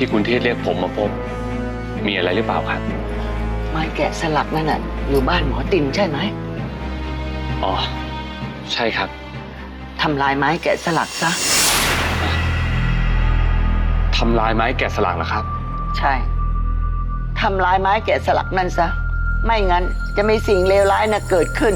ที่คุณเทศเรียกผมมาพบ มีอะไรหรือเปล่าครับ ไม้แกะสลักนั่นน่ะอยู่บ้านหมอตินใช่ไหมอ๋อ ใช่ครับ ทำลายไม้แกะสลักซะ ทำลายไม้แกะสลักเหรอครับ ใช่ ทำลายไม้แกะสลักนั่นซะ ไม่งั้นจะมีสิ่งเลวร้ายน่ะเกิดขึ้น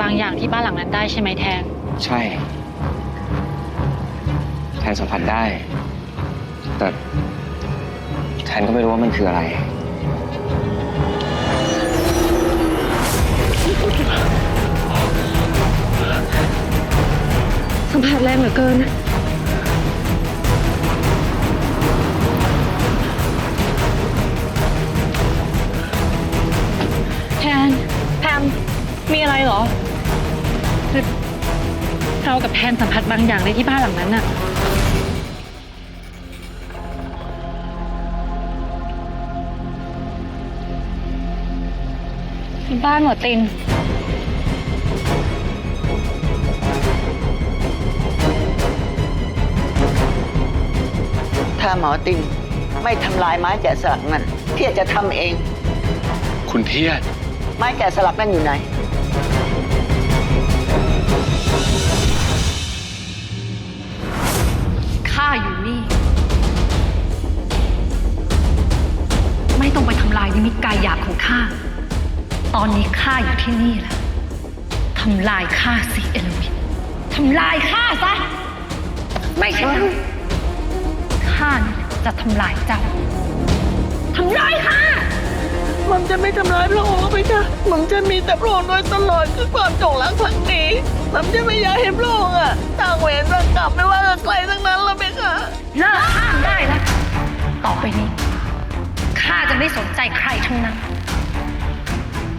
บางอย่างที่บ้านหลังนั้นได้ใช่ไหมแทนใช่ แทนสัมผัสได้ แต่แทนก็ไม่รู้ว่ามันคืออะไร สัมผัสแรงเหลือเกิน แทน แพม มีอะไรเหรอคือ เรากับแทนสัมผัสบางอย่างในที่บ้านหลังนั้นอะบ้านหมอติน ถ้าหมอตินไม่ทำลายไม้แกะสลักนั่นเทียจะทำเอง คุณเทียด ไม้แกะสลักนั่นอยู่ไหน นิมิตกายหยาบของข้า ตอนนี้ข้าอยู่ที่นี่แล้วทำลายข้าสิเอลวินทำลายข้าซะ ไม่ใช่ข้าข้านี่แหละจะทำลายเจ้าทำลายข้าหม่อมจะไม่ทำร้ายพระองค์ไปค่ะหม่อมจะมีแต่พระองค์โดยตลอดคือความจงรักภักดีหม่อมจะไม่อยากเห็นพระองค์อะต่างเวรต่างกรรมไม่ว่ากับใครทั้งนั้นละเพคะเลิกห้ามได้แล้วต่อไปนี้ข้าจะ ไม่สนใจใครทั้งนั้น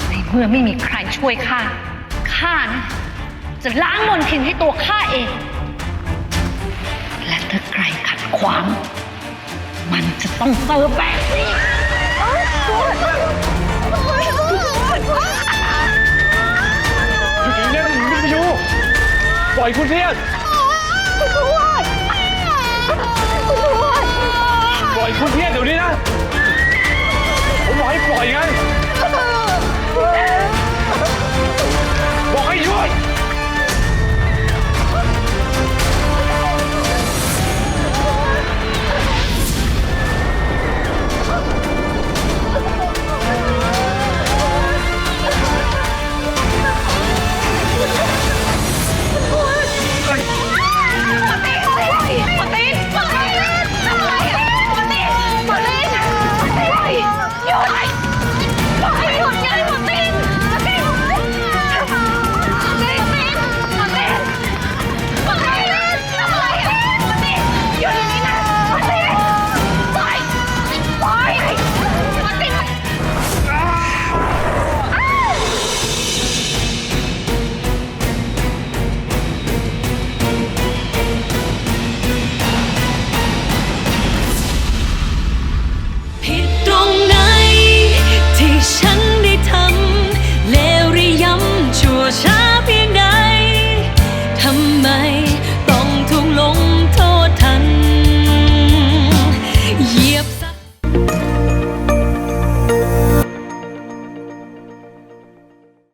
ในเมื่อไม่มีใครช่วยข้า ข้านะจะล้างมนทินให้ตัวข้าเอง และถ้าใครขัดขวาง มันจะต้องเจอแบบนี้เรื่องวิทยุปล่อยคุณเทียดปล่อยคุณเทียดเดี๋ยวนี้นะ ไง